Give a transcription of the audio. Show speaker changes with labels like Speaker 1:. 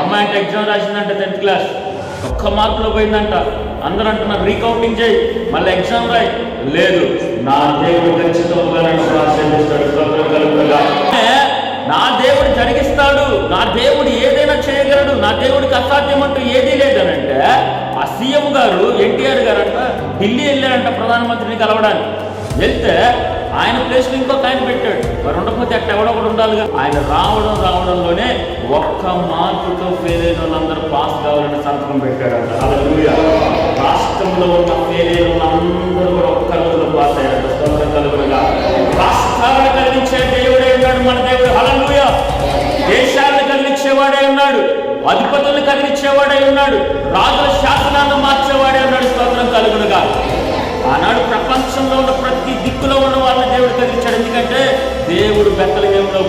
Speaker 1: అమ్మాయి అంటే exam రాసిందంట tenth class ఒక్క మార్కులో పోయిందంట. అందరూ అంటున్నారు రీకౌంటింగ్ చేయి మళ్ళీ ఎగ్జామ్ రాయి. లేదు నా దేవుడు ఖచ్చితంగా నా దేవుడు జరిగిస్తాడు నా దేవుడు ఏదైనా చేయగలడు నా దేవుడికి అసాధ్యం అంటూ ఏదీ లేదనంటే ఆ సీఎం గారు ఎన్టీఆర్ గారు అంట ఢిల్లీ వెళ్ళారంట ప్రధానమంత్రిని కలవడానికి. వెళ్తే ఆయన ప్లేస్ ఇంకొక ఆయన పెట్టాడు. మరి ఉండకపోతే అట్ట ఎవడో ఉండాలిగా. ఆయన రావడం రావడం మార్కుతో ఫెయిల్ అయిన వాళ్ళందరూ పాస్ కావాలని సంతకం పెట్టాడంట అలా రాష్ట్రంలో ఉన్న ఫెయిల్ అయిన వాళ్ళందరూ కూడా ఒక్క రోజులో పాస్ అయ్యారంట. స్తోత్రం కలుగునుగా. రాష్ట్రాలను కలిగించే దేవుడే ఉన్నాడు మన దేవుడు. హలలుయ దేశాలను కలిగించేవాడే ఉన్నాడు. అధిపతులను కలిగించేవాడే ఉన్నాడు. రాజుల శాసనాన్ని మార్చేవాడే ఉన్నాడు. స్తోత్రం కలుగునుగా. ఆనాడు ప్రపంచంలో ఉన్న ప్రతి దిక్కులో ఉన్న వాళ్ళని దేవుడు కలిగించాడు ఎందుకంటే దేవుడు బెత్తలహేమలో